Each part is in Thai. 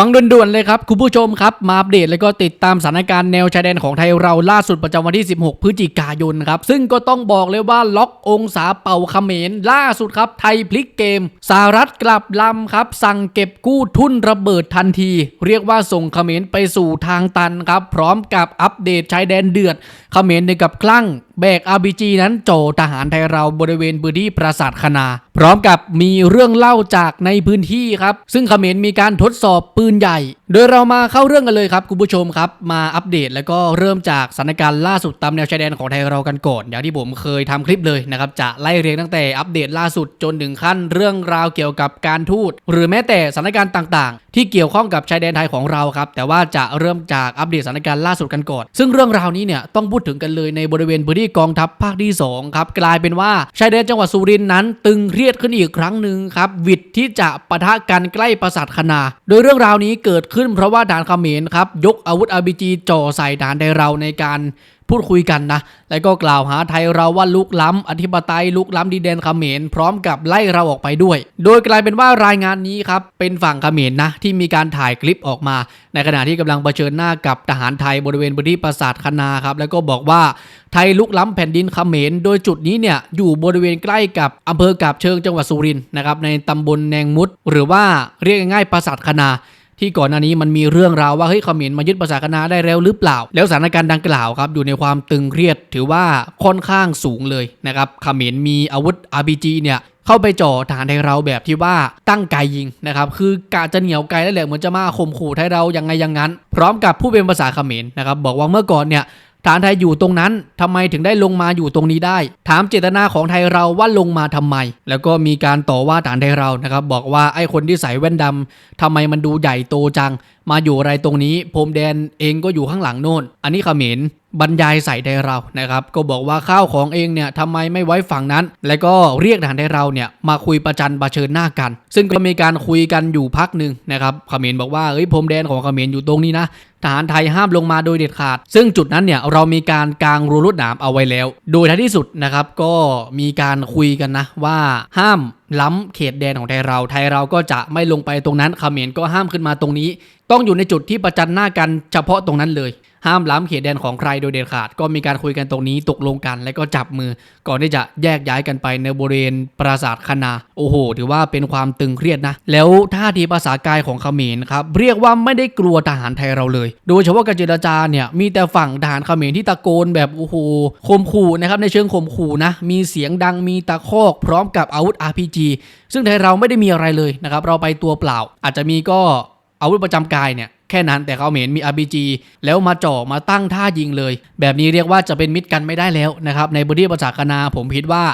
ฟังด่วนๆเลยครับ คุณผู้ชมครับ มาอัปเดตแล้วก็ติดตามสถานการณ์แนวชายแดนของไทยเราล่าสุดประจำวันที่ 16 พฤศจิกายนครับ ซึ่งก็ต้องบอกเลยว่าล็อกองศาเป่าเขมรล่าสุดครับ ไทยพลิกเกมสหรัฐกลับลำครับ สั่งเก็บกู้ทุนระเบิดทันที เรียกว่าส่งเขมรไปสู่ทางตันครับ พร้อมกับอัปเดตชายแดนเดือดเขมรในกับคลั่ง แบก RPG นั้นโจทหารไทยเราบริเวณพื้นที่ปราสาทคณา พร้อมกับมีเรื่องเล่าจากในพื้นที่ครับ ซึ่งเขมรมีการทดสอบปืนใหญ่ โดยเรามาเข้าเรื่องกันเลยครับคุณผู้ชมครับ มาอัปเดตแล้วก็เริ่มจากสถานการณ์ล่าสุดตามแนวชายแดนของไทยเรากันก่อนอย่างที่ผมเคยทำคลิปเลยนะครับจะไล่เรียงตั้งแต่อัปเดตล่าสุดจนถึงขั้นเรื่องราวเกี่ยวกับการทูตหรือแม้แต่สถานการณ์ต่างๆ ที่เกี่ยวข้องกับชายแดนไทยของเราครับแต่ว่าจะเริ่มจากอัปเดตสถานการณ์ล่าสุดกันก่อน ซึ่งเรื่องราวนี้เนี่ยต้องพูดถึงกันเลยในบริเวณพื้นที่กองทัพภาคที่2ครับกลายเป็นว่าชายแดนจังหวัดสุรินทร์นั้น ตึงเครียดขึ้นอีกครั้งหนึ่งครับวิดที่จะปะทะกันใกล้ปราสาทคณาโดยเรื่องราวนี้เกิดขึ้นเพราะว่าฐานเขมรครับยกอาวุธอาบีจีจ่อใส่ฐานไทยเราในการ พูดคุยกันนะ แล้วก็กล่าวหาไทยเราว่าลุกล้ำอธิปไตยลุกล้ำดินแดนเขมรพร้อมกับไล่เราออกไปด้วย โดยกลายเป็นว่ารายงานนี้ครับเป็นฝั่งเขมรนะที่มีการถ่ายคลิปออกมา ในขณะที่กำลังเผชิญหน้ากับทหารไทยบริเวณพื้นที่ปราสาทคณาครับแล้วก็บอกว่าไทยลุกล้ำแผ่นดินเขมรโดยจุดนี้เนี่ยอยู่บริเวณใกล้กับอำเภอกาบเชิงจังหวัดสุรินทร์นะครับในตำบลแนงมุด หรือว่าเรียกง่ายๆปราสาทคณา ที่ก่อนหน้านี้มันมีเรื่องราวว่าเฮ้ยเขมรมายึดภาษาคณะได้แล้วหรือเปล่า แล้วสถานการณ์ดังกล่าวครับอยู่ในความตึงเครียดถือว่าค่อนข้างสูงเลยนะครับเขมรมีอาวุธ RPG เนี่ยเข้าไปจ่อฐานไทยเราแบบที่ว่าตั้งไกยิงนะครับคือกะจะเหนียวไกลแล้วแหละเหมือนจะมาข่มขู่ไทยเรายังไงอยังงั้น พร้อมกับผู้เป็นภาษาเขมรนะครับบอกว่าเมื่อก่อนเนี่ย ฐานไทยอยู่ตรงนั้นทำไมถึงได้ลงมาอยู่ตรงนี้ได้ ถามเจตนาของไทยเราว่าลงมาทำไม แล้วก็มีการต่อว่าฐานไทยเรานะครับบอกว่าไอ้คนที่ใส่แว่นดำทำไมมันดูใหญ่โตจัง มาอยู่อะไรตรงนี้พรมแดนเองก็อยู่ข้างหลังโน่น อันนี้เขมร บรรยายใส่ไทยเรานะครับ ก็บอกว่าข้าวของเองเนี่ยทำไมไม่ไว้ฝั่งนั้น แล้วก็เรียกฐานไทยเราเนี่ยมาคุยประจันประเชิญหน้ากัน ซึ่งก็มีการคุยกันอยู่พักหนึ่งนะครับเขมรบอกว่าเอ้ยพรมแดนของเขมรอยู่ตรงนี้นะทหารไทยห้ามลงมาโดยเด็ดขาด ซึ่งจุดนั้นเนี่ยเรามีการกางรั้วลวดหนามเอาไว้แล้ว โดยท้ายที่สุดนะครับก็มีการคุยกันนะว่าห้ามล้ำเขตแดนของไทยเรา ไทยเราก็จะไม่ลงไปตรงนั้นเขมรก็ห้ามขึ้นมาตรงนี้ ต้องอยู่ในจุดที่ประจันหน้ากันเฉพาะตรงนั้นเลยห้ามล้ำเขตแดนของใครโดยเด็ดขาด ก็มีการคุยกันตรงนี้ตกลงกัน แล้วก็จับมือ ก่อนที่จะแยกย้ายกันไปในบริเวณปราสาทคณาโอ้โห ถือว่าเป็นความตึงเครียดนะ แล้วท่าทีภาษากายของเขมรครับเรียกว่าไม่ได้กลัวทหารไทยเราเลย โดยเฉพาะการเจรจาเนี่ยมีแต่ฝั่งทหารเขมรที่ตะโกนแบบโอ้โหข่มขู่นะครับในเชิงข่มขู่นะมีเสียงดังมีตะคอกพร้อมกับอาวุธ RPG ซึ่งไทยเราไม่ได้มีอะไรเลยนะครับเราไปตัวเปล่า อาจจะมีก็อาวุธประจำกายเนี่ย แค่นั้นแต่เขาเห็นมี RPG แล้วมาจ่อมาตั้งท่ายิงเลย แบบนี้เรียกว่าจะเป็นมิตรกันไม่ได้แล้วนะครับในบริบทภาษาคณาผมคิดว่า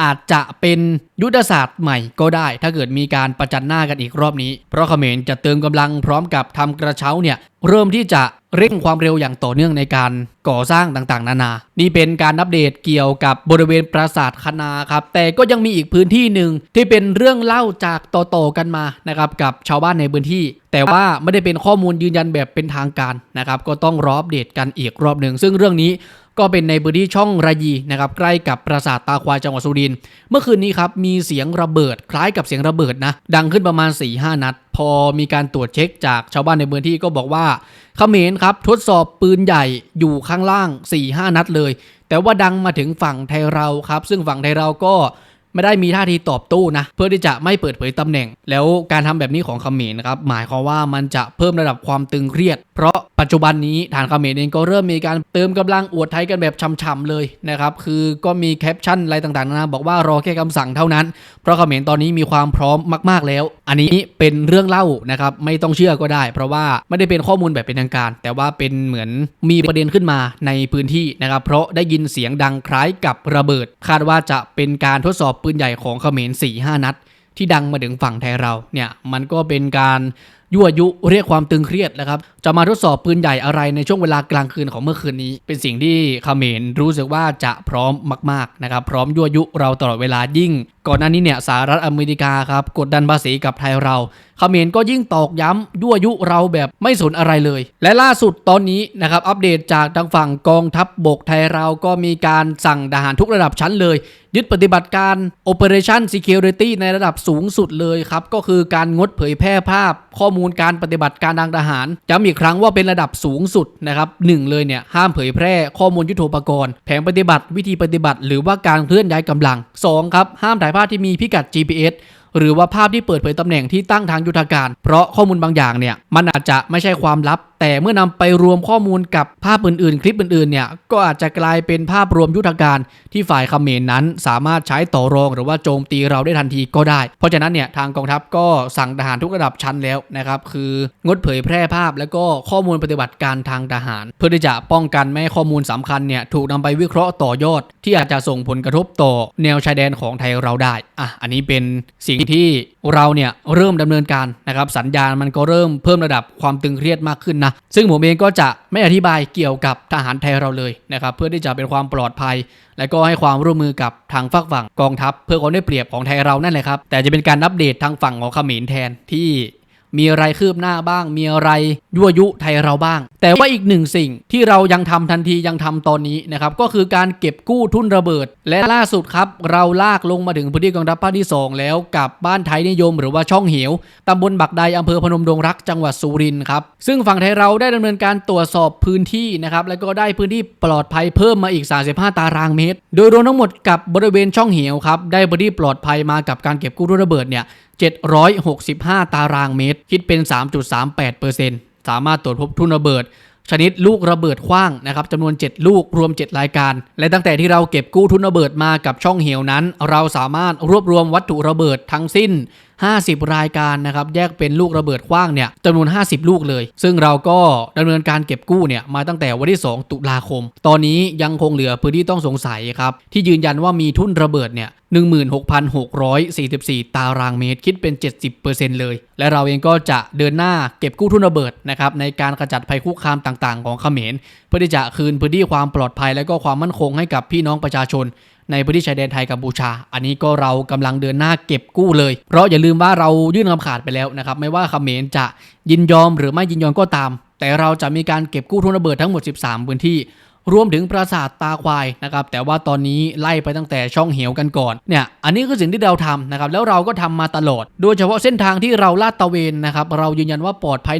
อาจจะเป็นยุทธศาสตร์ใหม่ก็ได้ ถ้าเกิดมีการประจันหน้ากันอีกรอบนี้ เพราะเขมรจะเติมกำลังพร้อมกับทำกระเช้าเนี่ยเริ่มที่จะเร่งความเร็วอย่างต่อเนื่องในการก่อสร้างต่างๆ นานา นี่เป็นการอัปเดตเกี่ยวกับบริเวณปราสาทคณาครับ แต่ก็ยังมีอีกพื้นที่หนึ่งที่เป็นเรื่องเล่าจากต่อๆกันมานะครับกับชาวบ้านในพื้นที่ แต่ว่าไม่ได้เป็นข้อมูลยืนยันแบบเป็นทางการนะครับ ก็ต้องรออัปเดตกันอีกรอบหนึ่งซึ่งเรื่องนี้ ก็เป็นในพื้นที่ช่องระยีนะครับใกล้กับปราสาทตาควายจังหวัดสุรินทร์เมื่อคืนนี้ครับมีเสียงระเบิดคล้ายกับเสียงระเบิดนะดังขึ้นประมาณ4ีหนัด พอมีการตรวจเช็คจากชาวบ้านในพื้นที่ก็บอกว่าเขมรครับทดสอบปืนใหญ่อยู่ข้างล่าง4-5นัดเลย แต่ว่าดังมาถึงฝั่งไทยเราครับ ซึ่งฝั่งไทยเราก็ไม่ได้มีท่าทีตอบโต้นะ เพื่อที่จะไม่เปิดเผยตำแหน่ง แล้วการทำแบบนี้ของเขมรนะครับหมายความว่ามันจะเพิ่มระดับความตึงเครียดเพราะปัจจุบันนี้ฐานเขมรเองก็เริ่มมีการเติมกำลังอวดไทยกันแบบช่ำๆเลยนะครับคือก็มีแคปชั่นอะไรต่างๆนานาบอกว่ารอแค่คำสั่งเท่านั้น เพราะเขมรตอนนี้มีความพร้อมมากๆแล้ว อันนี้เป็นเรื่องเล่านะครับไม่ต้องเชื่อก็ได้ เพราะว่าไม่ได้เป็นข้อมูลแบบเป็นทางการ แต่ว่าเป็นเหมือนมีประเด็นขึ้นมาในพื้นที่นะครับเพราะได้ยินเสียงดังคล้ายกับระเบิด คาดว่าจะเป็นการทดสอบปืนใหญ่ของเขมร4ี่ห้านัดที่ดังมาถึงฝั่งไทยเราเนี่ยมันก็เป็นการ ยั่วยุเรียกความตึงเครียดนะครับจะมาทดสอบปืนใหญ่อะไรในช่วงเวลากลางคืนของเมื่อคืนนี้ เป็นสิ่งที่เขมรรู้สึกว่าจะพร้อมมากๆนะครับพร้อมยั่วยุเราตลอดเวลายิ่งก่อนหน้านี้เนี่ยสหรัฐอเมริกาครับกดดันภาษีกับไทยเราเขมรก็ยิ่งตอกย้ำยั่วยุเราแบบไม่สนอะไรเลย และล่าสุดตอนนี้นะครับอัปเดตจากทางฝั่งกองทัพบบกไทยเราก็มีการสั่งทหารทุกระดับชั้นเลย ยึดปฏิบัติการ Operation Security ในระดับสูงสุดเลยครับก็คือการงดเผยแพร่ภาพ ข้อมูลการปฏิบัติการทางทหารย้ำอีกครั้งว่าเป็นระดับสูงสุดนะครับหนึ่งเลยเนี่ยห้ามเผยแพร่ข้อมูลยุทโธปกรณ์ แผนปฏิบัติวิธีปฏิบัติ หรือว่าการเคลื่อนย้ายกำลังสองครับห้ามถ่ายภาพที่มีพิกัด GPS หรือว่าภาพที่เปิดเผยตำแหน่งที่ตั้งทางยุทธการ เพราะข้อมูลบางอย่างเนี่ยมันอาจจะไม่ใช่ความลับ แต่เมื่อนำไปรวมข้อมูลกับภาพอื่นๆ คลิปอื่นๆเนี่ยก็อาจจะกลายเป็นภาพรวมยุทธการที่ฝ่ายเขมรนั้น สามารถใช้ต่อรองหรือว่าโจมตีเราได้ทันทีก็ได้ เพราะฉะนั้นเนี่ยทางกองทัพก็สั่งทหารทุกระดับชั้นแล้วนะครับคืองดเผยแพร่ภาพ แล้วก็ข้อมูลปฏิบัติการทางทหาร เพื่อที่จะป้องกันไม่ให้ข้อมูลสำคัญเนี่ยถูกนำไปวิเคราะห์ต่อยอด ที่อาจจะส่งผลกระทบต่อแนวชายแดนของไทยเราได้อะอันนี้เป็นสิ่งที่เราเนี่ยเริ่มดำเนินการนะครับสัญญาณมันก็เริ่มเพิ่มระดับความตึงเครียดมากขึ้นนะซึ่งผมเองก็จะไม่อธิบายเกี่ยวกับทหารไทยเราเลยนะครับเพื่อที่จะเป็นความปลอดภัย และก็ให้ความร่วมมือกับทางฝั่งฝั่งกองทัพ เพื่อความได้เปรียบของไทยเรานั่นแหละครับแต่จะเป็นการอัปเดตทางฝั่งของเขมรแทนที่ มีอะไรคืบหน้าบ้าง มีอะไรยั่วยุไทยเราบ้าง แต่ว่าอีกหนึ่งสิ่งที่เรายังทำทันทียังทำตอนนี้นะครับก็คือการเก็บกู้ทุนระเบิด และล่าสุดครับ เราลากลงมาถึงพื้นที่กองทัพภาคที่ 2 แล้วกับบ้านไทยนิยม หรือว่าช่องเหวตำบลบักใดอำเภอพนมดงรักจังหวัดสุรินทร์ครับซึ่งฝั่งไทยเราได้ดำเนินการตรวจสอบพื้นที่นะครับแล้วก็ได้พื้นที่ปลอดภัยเพิ่มมาอีก 35 ตารางเมตร โดยรวมทั้งหมดกับบริเวณช่องเหวครับได้พื้นที่ปลอดภัยมากับการเก็บกู้ทุนระเบิดเนี่ย765 ตารางเมตรคิดเป็น 3.38%สามารถตรวจพบทุนระเบิด ชนิดลูกระเบิดขว้างนะครับจำนวน 7 ลูกรวม 7 รายการ และตั้งแต่ที่เราเก็บกู้ทุนระเบิดมากับช่องเหวนั้น เราสามารถรวบรวมวัตถุระเบิดทั้งสิ้น 50 รายการนะครับแยกเป็นลูกระเบิดขว้างเนี่ยจำนวน 50 ลูกเลย ซึ่งเราก็ดำเนินการเก็บกู้เนี่ยมาตั้งแต่วันที่ 2 ตุลาคม ตอนนี้ยังคงเหลือพื้นที่ต้องสงสัยครับที่ยืนยันว่ามีทุ่นระเบิดเนี่ย16,644 ตารางเมตรคิดเป็น 70%เลย และเราเองก็จะเดินหน้าเก็บกู้ทุนระเบิดนะครับในการกระจัดภัยคุกคามต่างๆ ของเขมร เพื่อที่จะคืนพื้นที่ความปลอดภัยและก็ความมั่นคงให้กับพี่น้องประชาชนในพื้นที่ชายแดนไทยกัมพูชา อันนี้ก็เรากำลังเดินหน้าเก็บกู้เลย เพราะอย่าลืมว่าเรายื่นคำขาดไปแล้วนะครับ ไม่ว่าเขมรจะยินยอมหรือไม่ยินยอมก็ตาม แต่เราจะมีการเก็บกู้ทุนระเบิดทั้งหมด 13 พื้นที่รวมถึงปราสาทตาควายนะครับแต่ว่าตอนนี้ไล่ไปตั้งแต่ช่องเหวกันก่อนเนี่ยอันนี้คือสิ่งที่เราทำนะครับแล้วเราก็ทำมาตลอด โดยเฉพาะเส้นทางที่เราลาดตระเวนนะครับเรายืนยันว่าปลอดภัย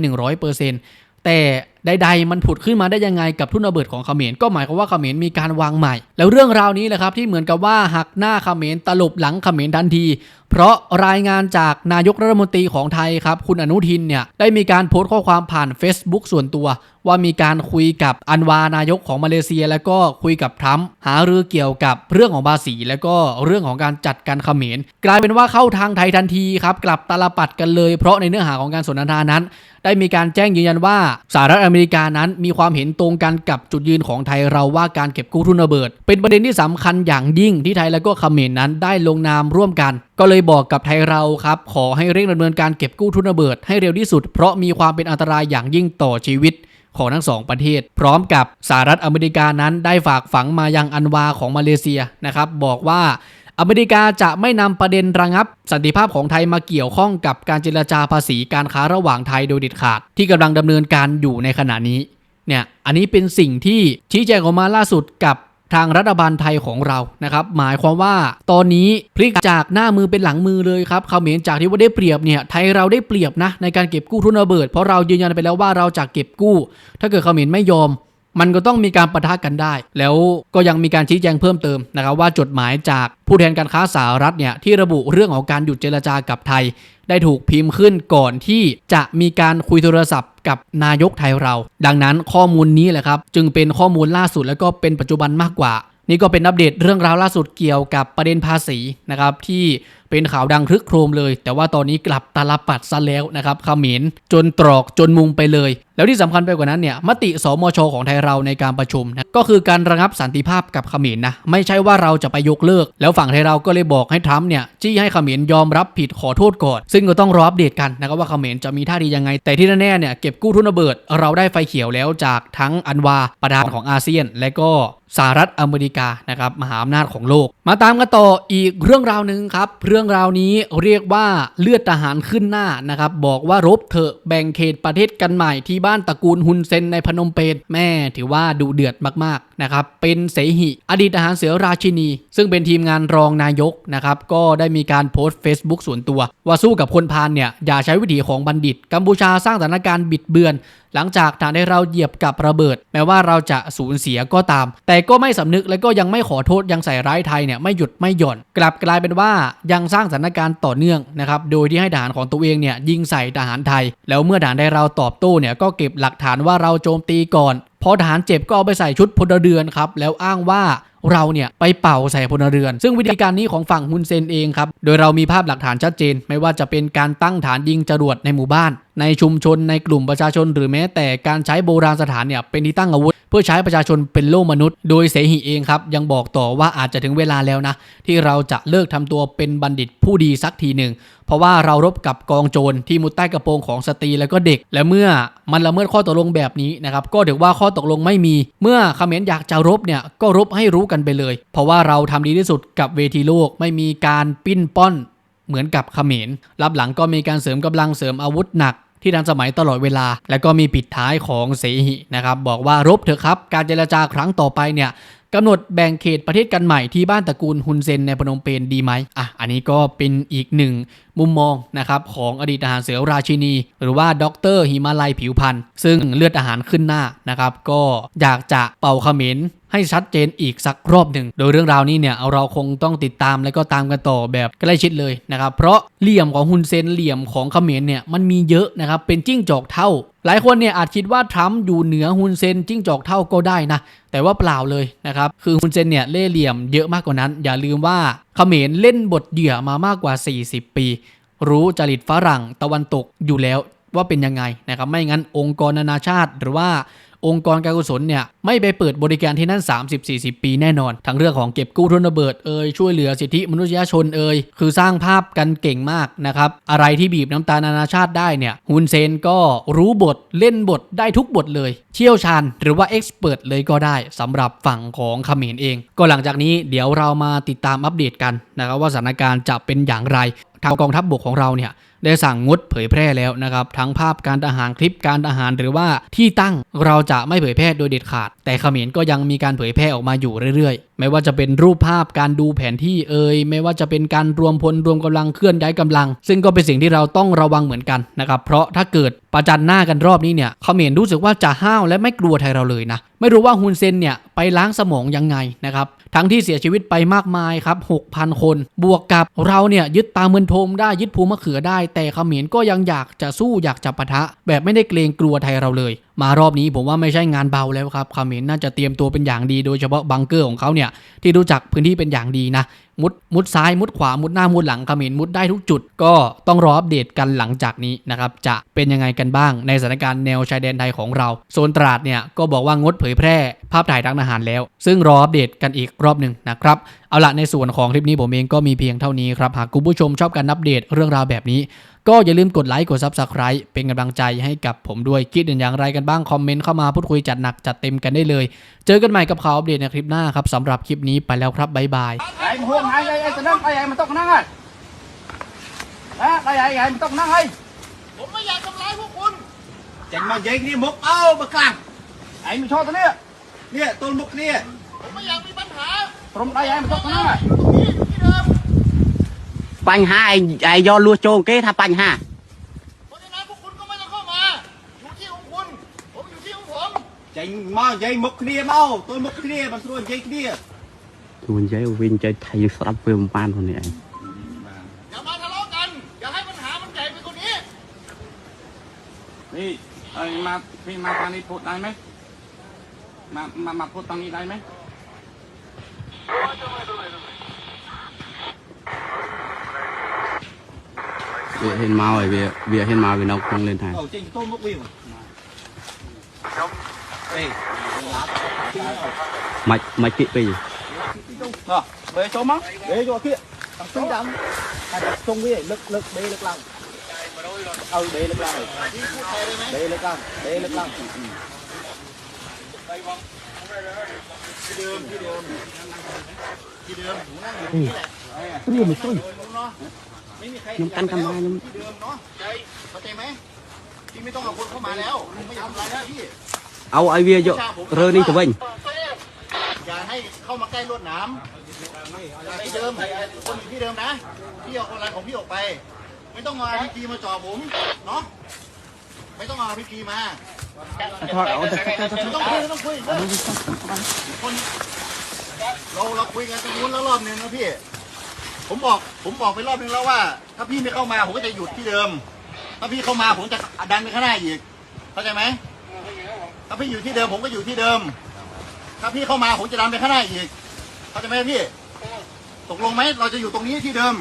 100%แต่ ใดๆ มันผุดขึ้นมาได้ยังไงกับทุนระเบิดของเขมรก็หมายความว่าเขมรมีการวางใหม่ แล้วเรื่องราวนี้แหละครับที่เหมือนกับว่าหักหน้าเขมรตลบหลังเขมรทันที เพราะรายงานจากนายกรัฐมนตรีของไทยครับคุณอนุทินเนี่ยได้มีการโพสต์ข้อความผ่าน Facebook ส่วนตัว ว่ามีการคุยกับอันวานายกของมาเลเซีย แล้วก็คุยกับทรัมป์หารือเกี่ยวกับเรื่องของภาษี แล้วก็เรื่องของการจัดการเขมร กลายเป็นว่าเข้าทางไทยทันทีครับกลับตาลปัดกันเลย เพราะในเนื้อหาของการสนทนานั้น ได้มีการแจ้งยืนยันว่าสหรัฐอเมริกานั้นมีความเห็นตรงกันกับจุดยืนของไทยเราว่าการเก็บกู้ทุนระเบิด เป็นประเด็นที่สำคัญอย่างยิ่งที่ไทยและก็เขมรนั้นได้ลงนามร่วมกัน ก็เลยบอกกับไทยเราครับขอให้เร่งดำเนินการเก็บกู้ทุนระเบิดให้เร็วที่สุด เพราะมีความเป็นอันตรายอย่างยิ่งต่อชีวิต ของทั้งสองประเทศ พร้อมกับสหรัฐอเมริกานั้นได้ฝากฝังมายังอันวาของมาเลเซียนะครับ บอกว่าอเมริกาจะไม่นำประเด็นระงับ สันติภาพของไทยมาเกี่ยวข้องกับการเจรจาภาษีการค้าระหว่างไทยโดยเด็ดขาด ที่กำลังดำเนินการอยู่ในขณะนี้เนี่ยอันนี้เป็นสิ่งที่ชี้แจงออกมาล่าสุดกับ ทางรัฐบาลไทยของเรานะครับหมายความว่าตอนนี้พลิกจากหน้ามือเป็นหลังมือเลยครับเขมรจากที่ว่าได้เปรียบเนี่ยไทยเราได้เปรียบนะในการเก็บกู้ทุนระเบิด เพราะเรายืนยันไปแล้วว่าเราจะเก็บกู้ ถ้าเกิดเขมรไม่ยอม มันก็ต้องมีการประทะกันได้ แล้วก็ยังมีการชี้แจงเพิ่มเติมนะครับว่าจดหมายจากผู้แทนการค้าสหรัฐเนี่ยที่ระบุเรื่องของการหยุดเจรจากับไทย ได้ถูกพิมพ์ขึ้นก่อนที่จะมีการคุยโทรศัพท์กับนายกไทยเรา ดังนั้นข้อมูลนี้แหละครับ จึงเป็นข้อมูลล่าสุดแล้วก็เป็นปัจจุบันมากกว่า นี่ก็เป็นอัปเดตเรื่องราวล่าสุดเกี่ยวกับประเด็นภาษีนะครับที่ เป็นข่าวดังคลึกโครมเลย แต่ว่าตอนนี้กลับตาลปัดซะแล้วนะครับขมรจนตรอกจนมุงไปเลย แล้วที่สำคัญไปกว่านั้นเนี่ยมติสมชของไทยเราในการประชุมนะก็คือการระงับสันติภาพกับขมรนะไม่ใช่ว่าเราจะไปยกเลิก แล้วฝั่งไทยเราก็เลยบอกให้ทรัมป์เนี่ยจี้ให้ขมรยอมรับผิดขอโทษก่อน ซึ่งก็ต้องรออัปเดตกันนะครับว่าขมรจะมีท่าทียังไง แต่ที่แน่ๆเนี่ยเก็บกู้ทุนระเบิด เราได้ไฟเขียวแล้วจากทั้งอันวาประธานของอาเซียน และก็สหรัฐอเมริกานะครับมหาอำนาจของโลก มาตามกันต่ออีกเรื่องราวหนึ่งครับเรื่องราวนี้เรียกว่าเลือดทหารขึ้นหน้านะครับ บอกว่ารบเถอะแบ่งเขตประเทศกันใหม่ที่บ้านตระกูลฮุนเซนในพนมเปญแม่ถือว่าดูเดือดมากๆนะครับเป็นเสหิอดีตทหารเสือราชินี ซึ่งเป็นทีมงานรองนายกนะครับก็ได้มีการโพสต์ Facebook ส่วนตัว ว่าสู้กับคนพาลเนี่ยอย่าใช้วิถีของบัณฑิต กัมพูชาสร้างสถานการณ์บิดเบือน หลังจากฐานได้เราเหยียบกับระเบิด แม้ว่าเราจะสูญเสียก็ตาม แต่ก็ไม่สำนึกและก็ยังไม่ขอโทษยังใส่ร้ายไทยเนี่ยไม่หยุดไม่หย่อน กลับกลายเป็นว่ายังสร้างสถานการณ์ต่อเนื่องนะครับ โดยที่ให้ทหารของตัวเองเนี่ยยิงใส่ทหารไทย แล้วเมื่อทหารได้เราตอบโต้เนี่ยก็เก็บหลักฐานว่าเราโจมตีก่อนพอทหารเจ็บก็เอาไปใส่ชุดพลเรือนครับแล้วอ้างว่าเราเนี่ยไปเป่าใส่พลเรือน ซึ่งวิธีการนี้ของฝั่งฮุนเซนเองครับ โดยเรามีภาพหลักฐานชัดเจน ไม่ว่าจะเป็นการตั้งฐานยิงจรวดในหมู่บ้าน ในชุมชนในกลุ่มประชาชน หรือแม้แต่การใช้โบราณสถานเนี่ยเป็นที่ตั้งอาวุธ พื่อใช้ประชาชนเป็นโล่มนุษย์ โดยเสหิเองครับยังบอกต่อว่าอาจจะถึงเวลาแล้วนะ ที่เราจะเลิกทำตัวเป็นบัณฑิตผู้ดีสักทีหนึ่งเพราะว่าเรารบกับกองโจรที่มุดใต้กระโปรงของสตรีและก็เด็ก และเมื่อมันละเมิดข้อตกลงแบบนี้นะครับก็ถือว่าข้อตกลงไม่มี เมื่อเขมรอยากจะรบเนี่ยก็รบให้รู้กันไปเลย เพราะว่าเราทำดีที่สุดกับเวทีโลกไม่มีการปิ้นป้อนเหมือนกับเขมรรับหลังก็มีการเสริมกำลังเสริมอาวุธหนัก ที่ทันสมัยตลอดเวลา และก็มีปิดท้ายของเสหินะครับบอกว่ารบเถอะครับ การเจรจาครั้งต่อไปเนี่ยกำหนดแบ่งเขตประเทศกันใหม่ที่บ้านตระกูลฮุนเซนในพนมเปญดีไหมอะ อันนี้ก็เป็นอีกหนึ่งมุมมองนะครับของอดีตทหารเสือราชินี หรือว่าด็อกเตอร์หิมาลัยผิวพันธ์ซึ่งเลือดทหารขึ้นหน้านะครับก็อยากจะเป่าเขมร ให้ชัดเจนอีกสักรอบหนึ่ง โดยเรื่องราวนี้เนี่ยเราคงต้องติดตามและก็ตามกันต่อแบบใกล้ชิดเลยนะครับเพราะเหลี่ยมของฮุนเซนเหลี่ยมของเขมรเนี่ยมันมีเยอะนะครับเป็นจิ้งจอกเท่า หลายคนเนี่ยอาจคิดว่าทรัมป์อยู่เหนือฮุนเซนจิ้งจอกเท่าก็ได้นะแต่ว่าเปล่าเลยนะครับคือฮุนเซนเนี่ยเล่เหลี่ยมเยอะมากกว่านั้น อย่าลืมว่าเขมรเล่นบทเหยื่อมามากกว่า 40 ปี รู้จริตฝรั่งตะวันตกอยู่แล้วว่าเป็นยังไงนะครับไม่งั้นองค์กรนานาชาติหรือว่า องค์กรการกุศลเนี่ยไม่ไปเปิดบริการที่นั่น 30-40 ปีแน่นอน ทั้งเรื่องของเก็บกู้ทุนระเบิดเอ่ยช่วยเหลือสิทธิมนุษยชนเอ่ยคือสร้างภาพกันเก่งมากนะครับอะไรที่บีบน้ำตานานาชาติได้เนี่ยฮุนเซนก็รู้บทเล่นบทได้ทุกบทเลย เชี่ยวชาญหรือว่าเอ็กซ์เพรสเลยก็ได้สำหรับฝั่งของเขมรเอง ก็หลังจากนี้เดี๋ยวเรามาติดตามอัปเดตกันนะครับว่าสถานการณ์จะเป็นอย่างไร ทางกองทัพบบกของเราเนี่ยได้สั่งงดเผยแพร่แล้วนะครับ ทั้งภาพการทหารคลิปการทหารหรือว่าที่ตั้งเราจะไม่เผยแพร่โดยเด็ดขาด แต่เขมรก็ยังมีการเผยแพร่ออกมาอยู่เรื่อยๆ ไม่ว่าจะเป็นรูปภาพการดูแผนที่เอ่ยไม่ว่าจะเป็นการรวมพลรวมกำลังเคลื่อนย้ายกำลัง ซึ่งก็เป็นสิ่งที่เราต้องระวังเหมือนกันนะครับเพราะถ้าเกิดประจันหน้ากันรอบนี้เนี่ยเขมรรู้สึกว่าจะห้าวและไม่กลัวไทยเราเลยนะไม่รู้ว่าฮุนเซนเนี่ยไปล้างสมองยังไงนะครับ ทั้งที่เสียชีวิตไปมากมายครับ 6,000 คน บวกกับเราเนี่ยยึดตาเมือนทมได้ยึดภูมะเขือได้ แต่เขมรก็ยังอยากจะสู้อยากจะปะทะ แบบไม่ได้เกรงกลัวไทยเราเลยมารอบนี้ผมว่าไม่ใช่งานเบาแล้วครับเขมรน่าจะเตรียมตัวเป็นอย่างดีโดยเฉพาะบังเกอร์ของเขาเนี่ยที่รู้จักพื้นที่เป็นอย่างดีนะมุดมุดซ้ายมุดขวามุดหน้ามุดหลังเขมรมุดได้ทุกจุด ก็ต้องรออัปเดตกันหลังจากนี้นะครับจะเป็นยังไงกันบ้าง ในสถานการณ์แนวชายแดนไทยของเรา โซนตราดเนี่ยก็บอกว่างดเผยแพร่ภาพถ่ายทางทหารแล้ว ซึ่งรออัปเดตกันอีกรอบหนึ่งนะครับ เอาละในส่วนของคลิปนี้ผมเองก็มีเพียงเท่านี้ครับ หากคุณผู้ชมชอบการอัปเดตเรื่องราวแบบนี้ ก็อย่าลืมกดไลค์กด Subscribe เป็นกำลังใจให้กับผมด้วยคิดเห็นอย่างไรกันบ้าง คอมเมนต์เข้ามาพูดคุยจัดหนักจัดเต็มกันได้เลย เจอกันใหม่กับข่าวอัปเดตในคลิปหน้าครับสำหรับคลิปนี้ไปแล้วครับบ๊ายบายไอ้มันห่วงไอ้ไอ้ไอ้ตะนั่งไอ้ไอ้มันต้องนั่งไอ้นะไอ้ไอ้ไอ้มันต้องนั่งไอ้ผมไม่อยากทำร้ายพวกคุณจังมายิงนี่มุกเอามากลางไอ้มันชอบตัวเนี้ยเนี่ยต้นมุกเนี่ยผมไม่อยากมีปัญหา ตรงไอ้ไอ้มันต้องนั่งไอ้ ตรงนี้ที่เดิม បញ្ហាឯងឯងយកលួសចូលគេថាបញ្ហា เพราะฉะนั้นพวกคุณก็ไม่ต้องเข้ามา อยู่ที่ของคุณ ผมอยู่ที่ของผม จังมายิงมุกเนี่ยมาต้นมุกเนี่ยมันส่วนยิงเนี่ย ជួននិយាយវិញចេះថៃស្ដាប់វាមិនបានខ្លួននេះឯង อย่ามาทะเลาะกัน อย่าให้ปัญหามันใหญ่ไปกว่านี้ นี่ไอ้มาพี่มาทางนี้พูดได้ไหมมามามาพูดตรงนี้ได้ไหม bịa hên mau rồi bịa bịa hên mau vì nông không lên thành. Mạch mạch kỵ pì bế số mắc bế cho kia. Tập trung đắm tập trung với lực lực bế lực lăng. Ừ bế lực lăng bế lực lăng bế lực lăng. ที่เดิมที่เดิมที่เดิมหนูนั่งอยู่ตรงนี้แหละเตรียมไม่ตุ้ยเนาะไม่มีใคร ខ្ញុំកាន់កាមេរ៉ាខ្ញុំ ที่เดิมเนาะใจเข้าใจไหมพี่ไม่ต้องเอาคนเข้ามาแล้วผมไม่อยากทำอะไรแล้วพี่ เอาឲ្យវាយករើនេះទៅវិញ อย่าให้เข้ามาใกล้ลวดหน้ำที่เดิมคนอยู่ที่เดิมนะพี่เอาคนอะไรของพี่ออกไป ไม่ต้องเอาพีจีมาจ่อผมเนาะไม่ต้องเอาพีจีมา ไม่ต้องคุยต้องคุยเราเราคุยกันตรงนู้นแล้วรอบหนึ่งนะพี่ ผมบอกผมบอกไปรอบนึงแล้วว่า ถ้าพี่ไม่เข้ามาผมก็จะหยุดที่เดิม ถ้าพี่เข้ามาผมจะดันไปข้างหน้าอีกเข้าใจไหมถ้าพี่อยู่ที่เดิมผมก็อยู่ที่เดิม ถ้าพี่เข้ามาผมจะดันไปข้างหน้าอีกเข้าใจไหมพี่ ตกลงไหมเราจะอยู่ตรงนี้ที่เดิม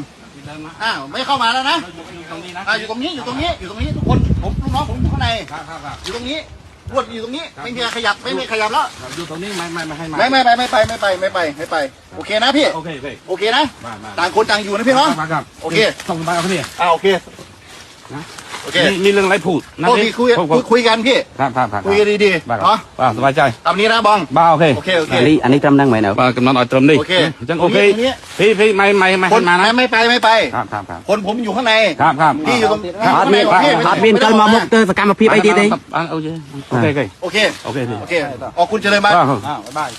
อ้าวไม่เข้ามาแล้วนะ Nó dùng trong đi nè. อ่าอยู่ตรงนี้อยู่ตรงนี้อยู่ตรงนี้ทุกคนผมลูกน้องผมอยู่ข้างในครับครับครับอยู่ตรงนี้รวดอยู่ตรงนี้ไม่มีใครขยับไม่มีใครขยับแล้ว Rồi, vô tàu ní mày mày mày hay mà. ไม่ไม่ไปไม่ไปไม่ไปไม่ไปไม่ไปโอเคนะพี่ Ok ok. โอเคนะ Mà mà. ต่างคนต่างอยู่นะพี่เนาะครับครับโอเค Xong ba cái này. อ่าโอเคนะ โอเคมีเรื่องอะไรพูดนะพวกพี่คุยคุยกันพี่ครับครับคุยกันดีบ้าๆเนาะสบายใจตามนี้นะบอง บ้าโอเคโอเคโอเค อันนี้อันนี้จำนั่งไหนเนาะบ้ากำนันอ่อยตรมดิโอเคจังโอเคพี่พี่ไม่ไม่ไม่คนมานะไม่ไปไม่ไปครับครับคนผมอยู่ข้างในครับครับพี่อยู่ตรงข้างในของพี่ admin กัลมามุกเตอร์สกรรมอภิปไอเดียเด้ ครับอะโอเคโอเคโอเคโอเคโอเค ออกคุณเจริญมาบ้า อ้าวบ๊ายบาย